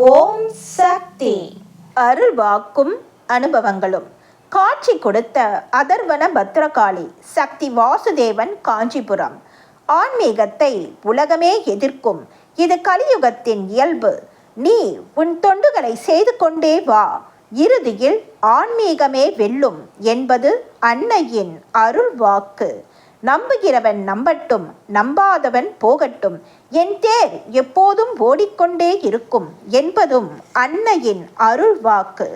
ஓம் சக்தி. அருள்வாக்கும் அனுபவங்களும். காட்சி கொடுத்த அதர்வன பத்ரகாளி சக்தி வாசுதேவன் காஞ்சிபுரம். ஆன்மீகத்தை உலகமே எதிர்க்கும். இது கலியுகத்தின் இயல்பு. நீ உன் தொண்டுகளை செய்து கொண்டே வா. இறுதியில் ஆன்மீகமே வெல்லும் என்பது அன்னையின் அருள் வாக்கு நம்புகிறவன் நம்பட்டும் நம்பாதவன் போகட்டும். என் தேர் எப்போதும் ஓடிக்கொண்டே இருக்கும் என்பதும் அன்னையின் அருள் வாக்கு.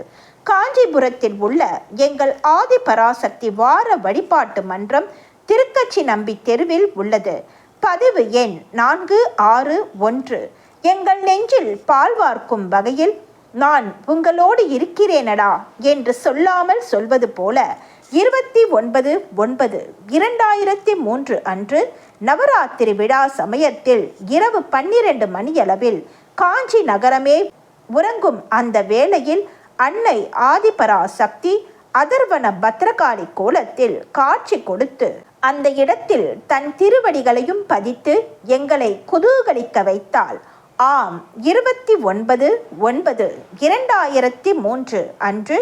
காஞ்சிபுரத்தில் உள்ள எங்கள் ஆதிபராசக்தி வார வழிபாட்டு மன்றம் திருக்கச்சி நம்பி தெருவில் உள்ளது. பதிவு எண் நான்கு ஆறு ஒன்று. எங்கள் நெஞ்சில் பால் வார்க்கும் வகையில் நான் உங்களோடு இருக்கிறேனடா என்று சொல்லாமல் சொல்வது போல இருபத்தி ஒன்பது ஒன்பது இரண்டாயிரத்தி மூன்று அன்று நவராத்திரி விழா சமயத்தில் இரவு பன்னிரண்டு மணியளவில் காஞ்சி நகரமே உறங்கும் அந்த வேளையில் அன்னை ஆதிபராசக்தி அதர்வன பத்ரகாளி கோலத்தில் காட்சி கொடுத்து அந்த இடத்தில் தன் திருவடிகளையும் பதித்து எங்களை குதூகலிக்க வைத்தாள். ஆம் இருபத்தி ஒன்பது ஒன்பது இரண்டாயிரத்தி மூன்று அன்று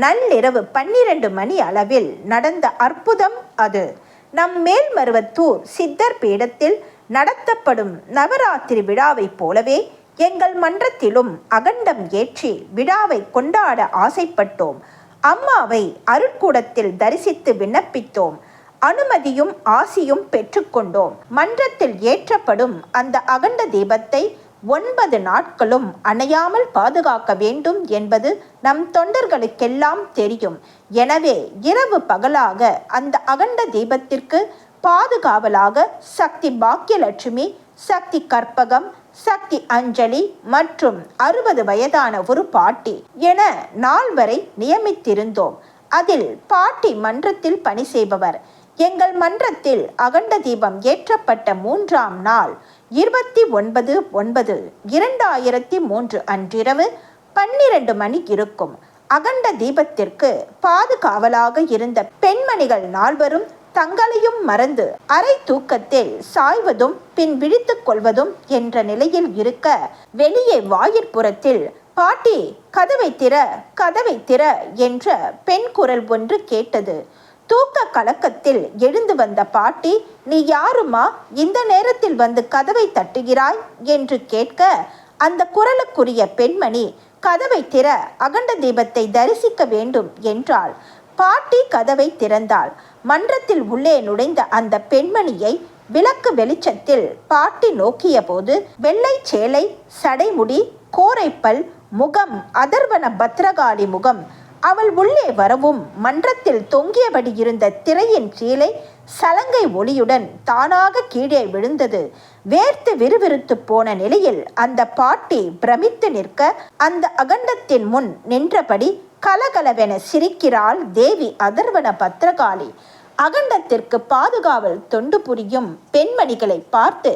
நள்ளிரவு பன்னிரண்டு மணி அளவில் நடந்த அற்புதம் அது. நம் மேல்மருவத்தூர் சித்தர் பீடத்தில் நடத்தப்படும் நவராத்திரி விழாவைப் போலவே எங்கள் மன்றத்திலும் அகண்டம் ஏற்றி விழாவை கொண்டாட ஆசைப்பட்டோம். அம்மாவை அருட்கூடத்தில் தரிசித்து விண்ணப்பித்தோம். அனுமதியும் ஆசியும் பெற்றுக்கொண்டோம். மன்றத்தில் ஏற்றப்படும் அந்த அகண்ட தீபத்தை ஒன்பது நாட்களும் அணையாமல் பாதுகாக்க வேண்டும் என்பது நம் தொண்டர்களுக்கெல்லாம் தெரியும். எனவே இரவு பகலாக அந்த அகண்ட தீபத்திற்கு பாதுகாவலாக சக்தி பாக்கியலட்சுமி சக்தி கற்பகம் சக்தி அஞ்சலி மற்றும் அறுபது வயதான ஒரு பாட்டி என நால்வரை நியமித்திருந்தோம். அதில் பாட்டி மன்றத்தில் பணி செய்பவர். எங்கள் மன்றத்தில் அகண்ட தீபம் ஏற்றப்பட்ட மூன்றாம் நாள் இருபத்தி ஒன்பது ஒன்பது இரண்டாயிரத்தி மூன்று அன்றிரவு பன்னிரண்டு மணி இருக்கும். அகண்ட தீபத்திற்கு பாதுகாவலாக இருந்த பெண்மணிகள் நால்வரும் தங்களையும் மறந்து அரை தூக்கத்தில் சாய்வதும் பின் விழித்துக் கொள்வதும் என்ற நிலையில் இருக்க வெளியே வாயிற்புறத்தில் பாட்டி கதவை திற கதவை திற என்ற பெண் குரல் ஒன்று கேட்டது. தூக்க கலக்கத்தில் எழுந்து வந்த பாட்டி நீ யாருமா? இந்த நேரத்தில் வந்து கதவை தட்டுகிறாய்? என்று கேட்க அந்த குரலுக்குரிய பெண்மணி கதவை திற அகண்ட தீபத்தை தரிசிக்க வேண்டும் என்றாள். பாட்டி கதவை திறந்தாள். மன்றத்தில் உள்ளே நுழைந்த அந்த பெண்மணியை விளக்கு வெளிச்சத்தில் பாட்டி நோக்கிய போது வெள்ளை சேலை சடைமுடி கோரைப்பல் முகம் அதர்வன பத்ரகாளி முகம் அவள் உள்ளே வரவும் மன்றத்தில் தொங்கியபடி இருந்த திரையின் கீழே சலங்கை ஒளியுடன் தானாக கீழே விழுந்தது. வேர்த்து விறுவிறுத்து போன நிலையில் அந்த பாட்டி பிரமித்து நிற்க அந்த அகண்டத்தின் முன் நின்றபடி கலகலவென சிரிக்கிறாள் தேவி அதர்வன பத்ரகாளி அகண்டத்திற்கு பாதுகாவல் தொண்டு புரியும் பெண்மணிகளை பார்த்து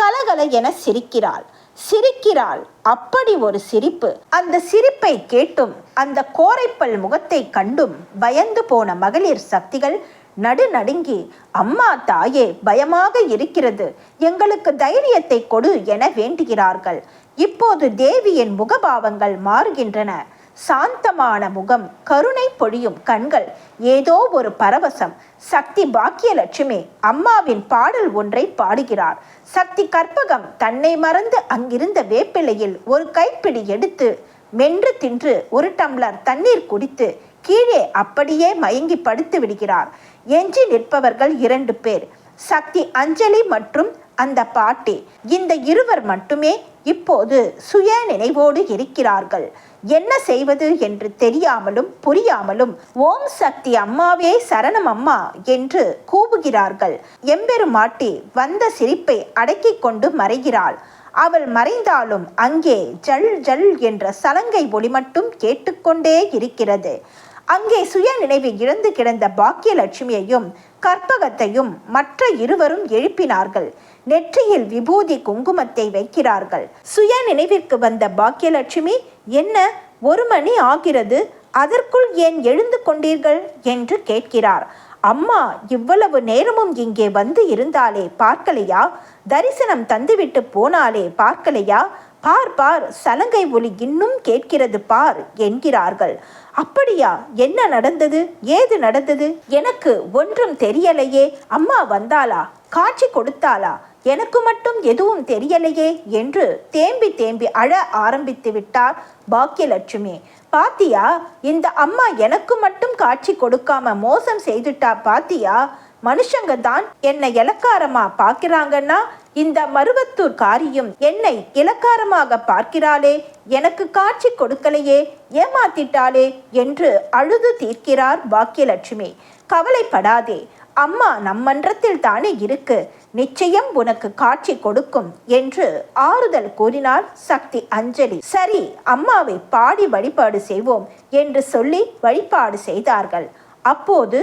கலகல என சிரிக்கிறாள். சிரிக்கிறாள். அப்படி ஒரு சிரிப்பு. அந்த சிரிப்பை கேட்டும் அந்த கோரைப்பல் முகத்தை கண்டும் பயந்து போன மகளிர் சக்திகள் நடுநடுங்கி அம்மா தாயே பயமாக இருக்கிறது. எங்களுக்கு தைரியத்தை கொடு என வேண்டுகிறார்கள். இப்போது தேவியின் முகபாவங்கள் மாறுகின்றன. சாந்தமான முகம் கருணை பொழியும் கண்கள் ஏதோ ஒரு பரவசம். சக்தி பாக்கியலட்சுமி அம்மாவின் பாடல் ஒன்றை பாடுகிறார். சக்தி கற்பகம் தன்னை மறந்து அங்கிருந்த வேப்பிலையில் ஒரு கைப்பிடி எடுத்து மென்று தின்று ஒரு டம்ளர் தண்ணீர் குடித்து கீழே அப்படியே மயங்கி படுத்து விடுகிறார். எஞ்சி நிற்பவர்கள் இரண்டு பேர். சக்தி அஞ்சலி மற்றும் அந்த பாட்டி. இந்த இருவர் மட்டுமே இப்போது சுய நினைவோடு இருக்கிறார்கள். என்ன செய்வது என்று தெரியாமலும் புரியாமலும் ஓம் சக்தி அம்மாவே சரணம் அம்மா என்று கூவுகிறார்கள். எம்பெருமாட்டி வந்த சிரிப்பை அடக்கிக் கொண்டு மறைகிறாள். அவள் மறைந்தாலும் அங்கே ஜல் ஜல் என்ற சலங்கை ஒளி மட்டும் கேட்டுக்கொண்டே இருக்கிறது. அங்கே சுய நினைவு இழந்து கிடந்த பாக்கியலட்சுமியையும் கற்பகத்தையும் மற்ற இருவரும் எழுப்பினார்கள். நெற்றியில் விபூதி குங்குமத்தை வைக்கிறார்கள். சுய நினைவிற்கு வந்த பாக்கியலட்சுமி என்ன ஒரு மணி ஆகிறது? அதற்குள் ஏன் எழுந்து கொண்டீர்கள்? என்று கேட்கிறார். அம்மா இவ்வளவு நேரமும் இங்கே வந்து இருந்தாலே பார்க்கலையா? தரிசனம் தந்துவிட்டு போனாலே பார்க்கலையா? பார் பார் சலங்கை ஒலி இன்னும் கேட்கிறது பார் என்கிறார்கள். அப்படியா? என்ன நடந்தது? ஏது நடந்தது? எனக்கு ஒன்றும் தெரியலையே. அம்மா வந்தாளா? காட்சி கொடுத்தாளா? எனக்கு மட்டும் எதுவும் தெரியலையே என்று தேம்பி தேம்பி அழ ஆரம்பித்து விட்டார் பாக்கியலட்சுமி. பாத்தியா இந்த அம்மா எனக்கு மட்டும் காட்சி கொடுக்காம மோசம் செய்துட்டா பாத்தியா? மனுஷங்க தான் என்னை இலக்காரமா பார்க்கிறாங்கன்னா இந்த மருவத்தூர் காரியும் என்னை இலக்காரமாக பார்க்கிறாளே எனக்கு காட்சி கொடுக்கலையே ஏமாத்திட்டாளே என்று அழுது தீர்க்கிறார் பாக்கியலட்சுமி. கவலைப்படாதே அம்மா நம்மன்றத்தில் தானே இருக்கு. நிச்சயம் உனக்கு காட்சி கொடுக்கும் என்று ஆறுதல் கூறினார் சக்தி அஞ்சலி. சரி அம்மாவை பாடி வழிபாடு செய்வோம் என்று சொல்லி வழிபாடு செய்தார்கள். அப்போது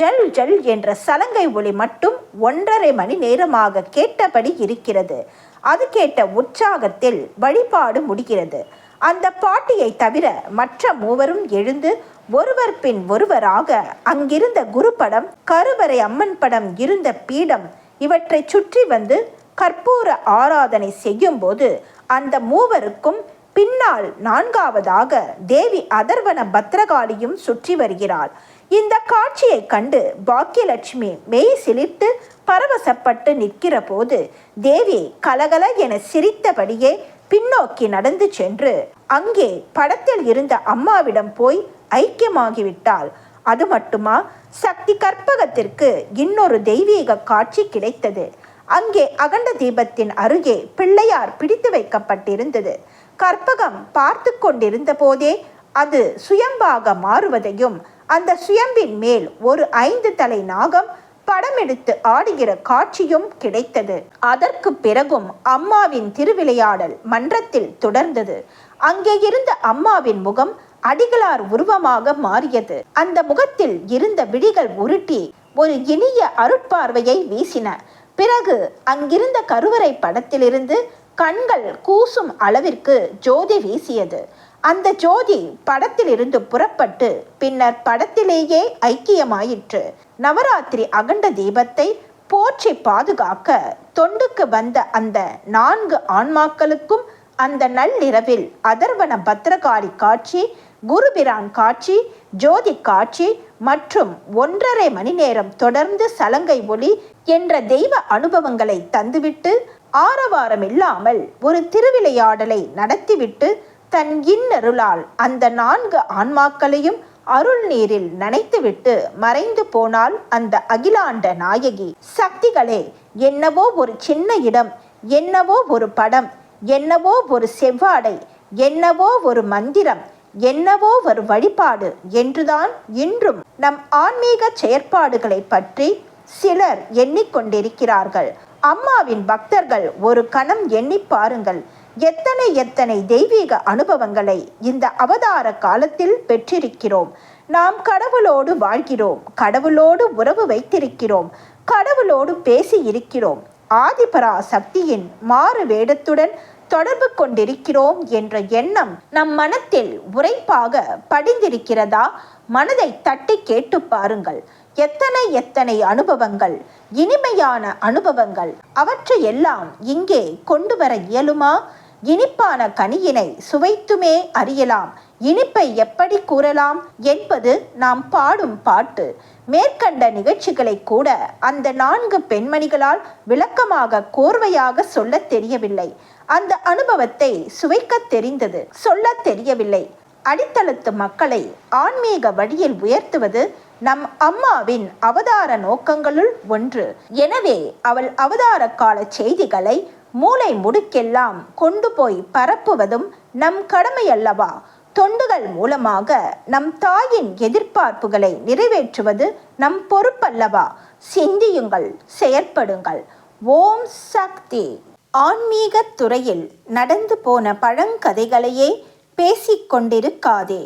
ஜல் ஜல் என்ற சலங்கை ஒளி மட்டும் ஒன்றரை மணி நேரமாக கேட்டபடி இருக்கிறது. அது கேட்ட உற்சாகத்தில் வழிபாடு முடிகிறது. அந்த பாட்டியை தவிர மற்ற மூவரும் எழுந்து ஒருவர் பின் ஒருவராக அங்கிருந்த குரு படம் கருவறை அம்மன் படம் இருந்த பீடம் இவற்றை சுற்றி வந்து கற்பூர ஆராதனை செய்யும் போது அந்த மூவருக்கும் பின்னால் நான்காவதாக தேவி அதர்வன பத்ரகாளியும் சுற்றி வருகிறாள். இந்த காட்சியை கண்டு பாக்கியலட்சுமி மெய் சிலிர்த்து பரவசப்பட்டு நிற்கிற போது தேவி கலகல என சிரித்தபடியே பின்னோக்கி நடந்து சென்று அங்கே படத்தில் இருந்த அம்மாவிடம் போய் ஐக்கியமாகிவிட்டாள். அது மட்டுமா? சக்தி கற்பகத்திற்கு இன்னொரு தெய்வீக காட்சி கிடைத்தது. அங்கே அகண்ட தீபத்தின் அருகே பிள்ளையார் பிடித்து வைக்கப்பட்டிருந்தது. கற்பகம் பார்த்து கொண்டிருந்த போதே அது சுயம்பாக மாறுவதையும் அந்த சுயம்பின் மேல் ஒரு ஐந்து தலை நாகம் படம் எடுத்து ஆடுகிற காட்சியும் கிடைத்தது. அதற்கு பிறகும் அம்மாவின் திருவிளையாடல் மன்றத்தில் தொடர்ந்தது. அங்கே இருந்த அம்மாவின் முகம் அடிகளார் உருவமாக மாறியது. அந்த முகத்தில் இருந்த விழிகள் உருட்டி ஒரு இனிய அருட்பார்வையை வீசின. பிறகு அங்கிருந்த கருவறை படத்திலிருந்து கண்கள் கூசும் அளவிற்கு ஜோதி வீசியது. அந்த ஜோதி படத்திலிருந்து புறப்பட்டு பின்னர் படத்திலேயே ஐக்கியமாயிற்று. நவராத்திரி அகண்ட தீபத்தை போற்றி பாதுகாக்க தொண்டுக்கு வந்த அந்த நான்கு ஆன்மாக்களுக்கும் அந்த நள்ளிரவில் அதர்வன பத்திரகாளி காட்சி குருபிரான் காட்சி ஜோதி காட்சி மற்றும் ஒன்றரை மணி நேரம் தொடர்ந்து சலங்கை ஒளி என்ற தெய்வ அனுபவங்களை தந்துவிட்டு ஆரவாரம் இல்லாமல் ஒரு திருவிளையாடலை நடத்திவிட்டு தன் இன்னருளால் அந்த நான்கு ஆன்மாக்களையும் அருள் நீரில் நனைத்துவிட்டு மறைந்து போனால் அந்த அகிலாண்ட நாயகி. சக்திகளே என்னவோ ஒரு சின்ன இடம் என்னவோ ஒரு படம் என்னவோ ஒரு செவ்வாடை என்னவோ ஒரு மந்திரம் என்னவோ ஒரு வழிபாடு என்றுதான் இன்றும் நம் ஆன்மீக செயற்பாடுகளை பற்றி சிலர் எண்ணிக்கொண்டிருக்கிறார்கள். அம்மாவின் பக்தர்கள் ஒரு கணம் எண்ணி பாருங்கள். எத்தனை எத்தனை தெய்வீக அனுபவங்களை இந்த அவதார காலத்தில் பெற்றிருக்கிறோம். நாம் கடவுளோடு வாழ்கிறோம் கடவுளோடு உறவு வைத்திருக்கிறோம் கடவுளோடு பேசி இருக்கிறோம். ஆதிபரா சக்தியின் மாறு வேடத்துடன் தொடர்பு கொண்டிருக்கிறோம் என்ற எண்ணம் நம் மனத்தில் உரைப்பாக படிந்திருக்கிறதா? மனதை தட்டி கேட்டு பாருங்கள். எத்தனை எத்தனை அனுபவங்கள் இனிமையான அனுபவங்கள் அவற்றையெல்லாம் இங்கே கொண்டு வர இயலுமா? இனிப்பான கனியினை சுவைத்துமே அறியலாம். இனிப்பை எப்படி கூறலாம் என்பது நாம் பாடும் பாட்டு. மேற்கண்ட நிகழ்ச்சிகளை கூட அந்த நான்கு பெண்மணிகளால் விளக்கமாக கோர்வையாக சொல்ல தெரியவில்லை. அந்த அனுபவத்தை சுவைக்க தெரிந்தது. சொல்ல தெரியவில்லை. அடித்தளத்து மக்களை ஆன்மீக வழியில் உயர்த்துவது நம் அம்மாவின் அவதார நோக்கங்களுள் ஒன்று. எனவே அவள் அவதார கால செய்திகளை மூளை முடுக்கெல்லாம் கொண்டு போய் பரப்புவதும் நம் கடமையல்லவா? தொண்டுகள் மூலமாக நம் தாயின் எதிர்பார்ப்புகளை நிறைவேற்றுவது நம் பொறுப்பல்லவா? சிந்தியுங்கள் செயற்படுங்கள். ஓம் சக்தி! ஆன்மீக துறையில் நடந்து போன பழங்கதைகளையே பேசிக்கொண்டிருக்காதே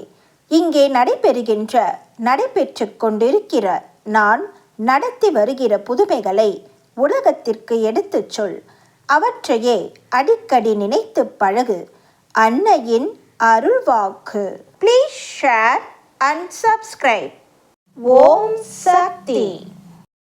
இங்கே நடைபெறுகின்ற நடைபெற்று கொண்டிருக்கிற நான் நடத்தி வருகிற புதுமைகளை உலகத்திற்கு எடுத்துச் சொல். அவற்றையே அடிக்கடி நினைத்து பழகு. அன்னையின் அருள்வாக்கு. Please share and subscribe Om Sakthi.